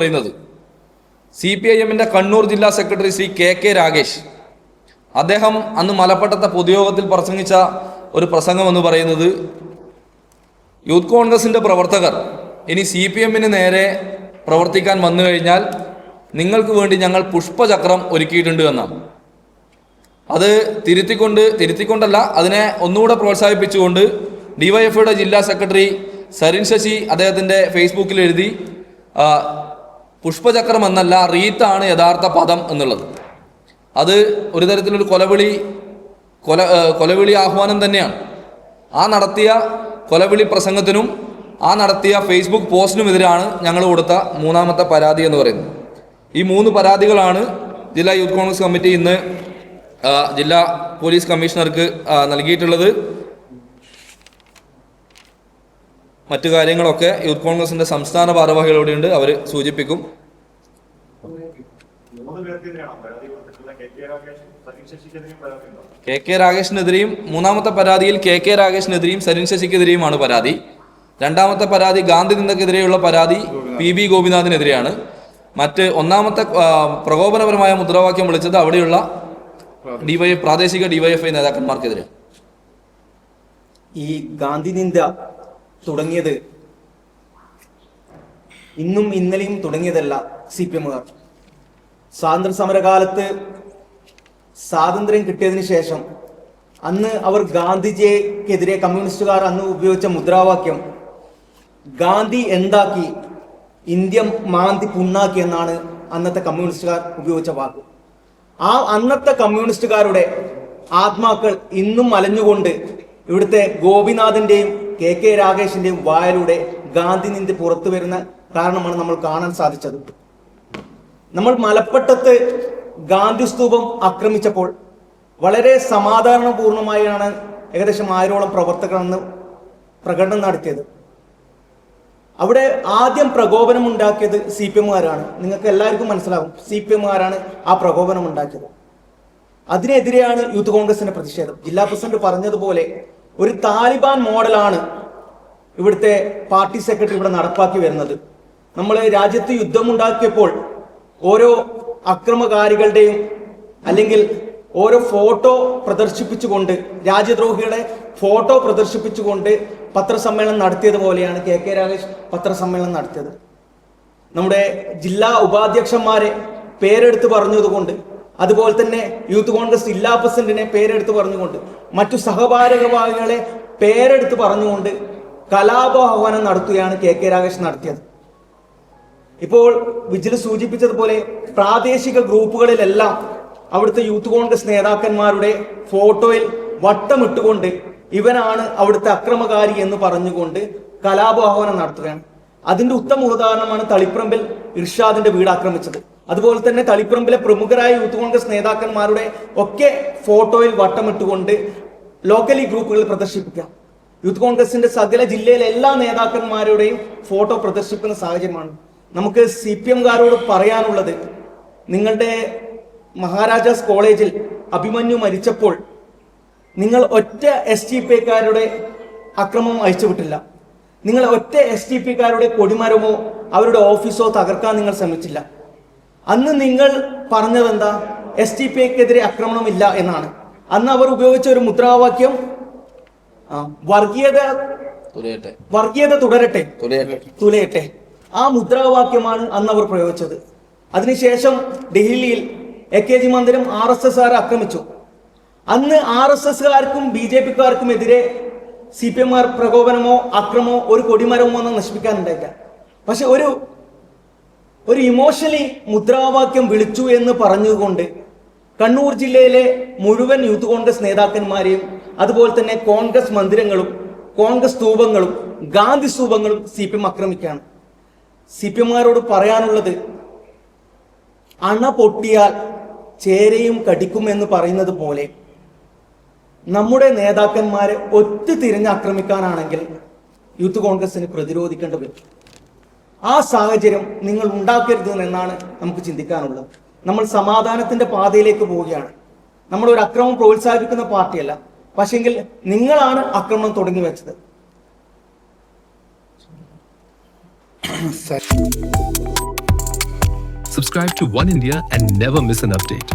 പറയുന്നത്. C P I എമ്മിന്റെ കണ്ണൂർ ജില്ലാ secretary Shri K K Ragesh അദ്ദേഹം അന്ന് മലപ്പട്ടത്തെ പൊതുയോഗത്തിൽ പ്രസംഗിച്ച ഒരു പ്രസംഗം എന്ന് പറയുന്നത് യൂത്ത് കോൺഗ്രസിന്റെ പ്രവർത്തകർ ഇനി സി പി എമ്മിന് നേരെ പ്രവർത്തിക്കാൻ വന്നു കഴിഞ്ഞാൽ നിങ്ങൾക്ക് വേണ്ടി ഞങ്ങൾ പുഷ്പചക്രം ഒരുക്കിയിട്ടുണ്ട് എന്നാണ്. അത് തിരുത്തിക്കൊണ്ട് തിരുത്തിക്കൊണ്ടല്ല അതിനെ ഒന്നുകൂടെ പ്രോത്സാഹിപ്പിച്ചുകൊണ്ട് ഡിവൈഎഫ്ഐയുടെ ജില്ലാ സെക്രട്ടറി സരിൻ ശശി അദ്ദേഹത്തിന്റെ ഫേസ്ബുക്കിൽ എഴുതി പുഷ്പചക്രം എന്നല്ല റീത്താണ് യഥാർത്ഥ പദം എന്നുള്ളത്. അത് ഒരു തരത്തിലൊരു കൊലവിളി കൊല കൊലവിളി ആഹ്വാനം തന്നെയാണ്. ആ നടത്തിയ കൊലവിളി പ്രസംഗത്തിനും ആ നടത്തിയ ഫേസ്ബുക്ക് പോസ്റ്റിനുമെതിരാണ് ഞങ്ങൾ കൊടുത്ത മൂന്നാമത്തെ പരാതി എന്ന് പറയുന്നത്. ഈ മൂന്ന് പരാതികളാണ് ജില്ലാ യൂത്ത് കോൺഗ്രസ് കമ്മിറ്റി ഇന്ന് ജില്ലാ പോലീസ് കമ്മീഷണർക്ക് നൽകിയിട്ടുള്ളത്. മറ്റു കാര്യങ്ങളൊക്കെ യൂത്ത് കോൺഗ്രസിന്റെ സംസ്ഥാന ഭാരവാഹികളോടെയുണ്ട് അവർ സൂചിപ്പിക്കും. കെ കെ രാകേഷിനെതിരെയും മൂന്നാമത്തെ പരാതിയിൽ കെ കെ രാഗേഷിനെതിരെയും സരിൻ ശശിക്കെതിരെയുമാണ് പരാതി. രണ്ടാമത്തെ പരാതി ഗാന്ധി നിന്ദക്കെതിരെയുള്ള പരാതി പി ബി ഗോപിനാഥിനെതിരെയാണ്. മറ്റ് ഒന്നാമത്തെ പ്രകോപനപരമായ മുദ്രാവാക്യം വിളിച്ചത് അവിടെയുള്ള ഡിവൈ പ്രാദേശിക ഡിവൈഎഫ്ഐ നേതാക്കന്മാർക്കെതിരെ. ഈ ഗാന്ധി നിന്ദ തുടങ്ങിയത്. ഇന്നും ഇന്നലെയും തുടങ്ങിയതല്ല സി പി എമ്മുകാർ. സ്വാതന്ത്ര്യ സമരകാലത്ത് സ്വാതന്ത്ര്യം കിട്ടിയതിന് ശേഷം അന്ന് അവർ ഗാന്ധിജിയെക്കെതിരെ കമ്മ്യൂണിസ്റ്റുകാർ അന്ന് ഉപയോഗിച്ച മുദ്രാവാക്യം ഗാന്ധി എന്താക്കി ഇന്ത്യ മാന്തി പുണ്ണാക്കി എന്നാണ് അന്നത്തെ കമ്മ്യൂണിസ്റ്റുകാർ ഉപയോഗിച്ച വാക്ക്. ആ അന്നത്തെ കമ്മ്യൂണിസ്റ്റുകാരുടെ ആത്മാക്കൾ ഇന്നും അലഞ്ഞുകൊണ്ട് ഇവിടുത്തെ ഗോപിനാഥന്റെയും കെ കെ രാഗേഷിന്റെയും വായലൂടെ ഗാന്ധി നിന്ദ് പുറത്തു വരുന്ന കാരണമാണ് നമ്മൾ കാണാൻ സാധിച്ചത്. നമ്മൾ മലപ്പട്ടത്ത് ഗാന്ധി സ്തൂപം ആക്രമിച്ചപ്പോൾ വളരെ സമാധാനപൂർണമായാണ് ഏകദേശം ആയിരോളം പ്രവർത്തകർ അന്ന് പ്രകടനം നടത്തിയത്. അവിടെ ആദ്യം പ്രകോപനം ഉണ്ടാക്കിയത് സി പി എമ്മുകാരാണ്. നിങ്ങൾക്ക് എല്ലാവർക്കും മനസ്സിലാവും സി പി എമ്മുകാരാണ് ആ പ്രകോപനം ഉണ്ടാക്കിയത് അതിനെതിരെയാണ് യൂത്ത് കോൺഗ്രസിന്റെ പ്രതിഷേധം. ജില്ലാ പ്രസിഡന്റ് പറഞ്ഞതുപോലെ ഒരു താലിബാൻ മോഡലാണ് ഇവിടുത്തെ പാർട്ടി സെക്രട്ടറി ഇവിടെ നടപ്പാക്കി വരുന്നത്. നമ്മൾ രാജ്യത്ത് യുദ്ധമുണ്ടാക്കിയപ്പോൾ ഓരോ അക്രമകാരികളുടെയും അല്ലെങ്കിൽ ഓരോ ഫോട്ടോ പ്രദർശിപ്പിച്ചുകൊണ്ട് രാജ്യദ്രോഹികളെ ഫോട്ടോ പ്രദർശിപ്പിച്ചുകൊണ്ട് പത്രസമ്മേളനം നടത്തിയതുപോലെയാണ് കെ കെ രാഗേഷ് പത്രസമ്മേളനം നടത്തിയത്. നമ്മുടെ ജില്ലാ ഉപാധ്യക്ഷന്മാരെ പേരെടുത്ത് പറഞ്ഞതുകൊണ്ട് അതുപോലെ തന്നെ യൂത്ത് കോൺഗ്രസ് ജില്ലാ പ്രസിഡന്റിനെ പേരെടുത്ത് പറഞ്ഞുകൊണ്ട് മറ്റു സഹഭാരവാഹികളെ പേരെടുത്ത് പറഞ്ഞുകൊണ്ട് കലാപാഹ്വാനം നടത്തുകയാണ് കെ കെ രാഗേഷ് നടത്തിയത്. ഇപ്പോൾ വിജിൽ സൂചിപ്പിച്ചതുപോലെ പ്രാദേശിക ഗ്രൂപ്പുകളിലെല്ലാം അവിടുത്തെ യൂത്ത് കോൺഗ്രസ് നേതാക്കന്മാരുടെ ഫോട്ടോയിൽ വട്ടമിട്ടുകൊണ്ട് ഇവനാണ് അവിടുത്തെ അക്രമകാരി എന്ന് പറഞ്ഞുകൊണ്ട് കലാപാഹ്വാനം നടത്തുകയാണ്. അതിന്റെ ഉത്തമ ഉദാഹരണമാണ് തളിപ്രമ്പിൽ ഇർഷാദിന്റെ വീട് ആക്രമിച്ചത്. അതുപോലെ തന്നെ തളിപ്പറമ്പിലെ പ്രമുഖരായ യൂത്ത് കോൺഗ്രസ് നേതാക്കന്മാരുടെ ഒക്കെ ഫോട്ടോയിൽ വട്ടമിട്ടുകൊണ്ട് ലോക്കലി ഗ്രൂപ്പുകളിൽ പ്രദർശിപ്പിക്കാം. യൂത്ത് കോൺഗ്രസിന്റെ സകല ജില്ലയിലെ എല്ലാ നേതാക്കന്മാരുടെയും ഫോട്ടോ പ്രദർശിപ്പിക്കുന്ന സാഹചര്യമാണ്. നമുക്ക് സി പി എംകാരോട് പറയാനുള്ളത് നിങ്ങളുടെ മഹാരാജാസ് കോളേജിൽ അഭിമന്യു മരിച്ചപ്പോൾ നിങ്ങൾ ഒറ്റ എസ് ടി പി കാരുടെ അക്രമം അയച്ചുവിട്ടില്ല നിങ്ങൾ ഒറ്റ എസ് ടി പി കാരുടെ കൊടിമരമോ അവരുടെ ഓഫീസോ തകർക്കാൻ നിങ്ങൾ ശ്രമിച്ചില്ല. അന്ന് നിങ്ങൾ പറഞ്ഞത് എന്താ? എസ് ടി പി എക്കെതിരെ ആക്രമണമില്ല എന്നാണ്. അന്ന് അവർ ഉപയോഗിച്ച ഒരു മുദ്രാവാക്യം വർഗീയത വർഗീയത തുടരട്ടെ. തുലയട്ടെ. ആ മുദ്രാവാക്യമാണ് അന്ന് അവർ പ്രയോഗിച്ചത്. അതിനുശേഷം ഡൽഹിയിൽ എ കെ ജി മന്ദിരം ആർ എസ് എസ് ആക്രമിച്ചു. അന്ന് ആർ എസ് എസ്കാർക്കും ബി ജെ പിക്കാർക്കും എതിരെ സി പി എംമാർ പ്രകോപനമോ അക്രമോ ഒരു കൊടിമരമോ ഒന്നും നശിപ്പിക്കാനുണ്ടായില്ല. പക്ഷെ ഒരു ഒരു ഇമോഷണലി മുദ്രാവാക്യം വിളിച്ചു എന്ന് പറഞ്ഞുകൊണ്ട് കണ്ണൂർ ജില്ലയിലെ മുഴുവൻ യൂത്ത് കോൺഗ്രസ് നേതാക്കന്മാരെയും അതുപോലെ തന്നെ കോൺഗ്രസ് മന്ദിരങ്ങളും കോൺഗ്രസ് സ്തൂപങ്ങളും ഗാന്ധി സ്തൂപങ്ങളും സി പി എം ആക്രമിക്കുകയാണ്. സി പി എമ്മാരോട് പറയാനുള്ളത് അണ പൊട്ടിയാൽ ചേരയും കടിക്കുമെന്ന് പറയുന്നത് പോലെ നമ്മുടെ നേതാക്കന്മാരെ ഒറ്റ തിരിഞ്ഞ് ആക്രമിക്കാനാണെങ്കിൽ യൂത്ത് കോൺഗ്രസിന് പ്രതിരോധിക്കേണ്ടി വരും. ആ സാഹചര്യം നിങ്ങൾ ഉണ്ടാക്കരുത് എന്നാണ് നമുക്ക് ചിന്തിക്കാനുള്ളത്. നമ്മൾ സമാധാനത്തിന്റെ പാതയിലേക്ക് പോവുകയാണ്. നമ്മൾ ഒരു അക്രമം പ്രോത്സാഹിപ്പിക്കുന്ന പാർട്ടിയല്ല. പക്ഷെങ്കിൽ നിങ്ങളാണ് അക്രമണം തുടങ്ങി വെച്ചത്. Subscribe to One India and never miss an update.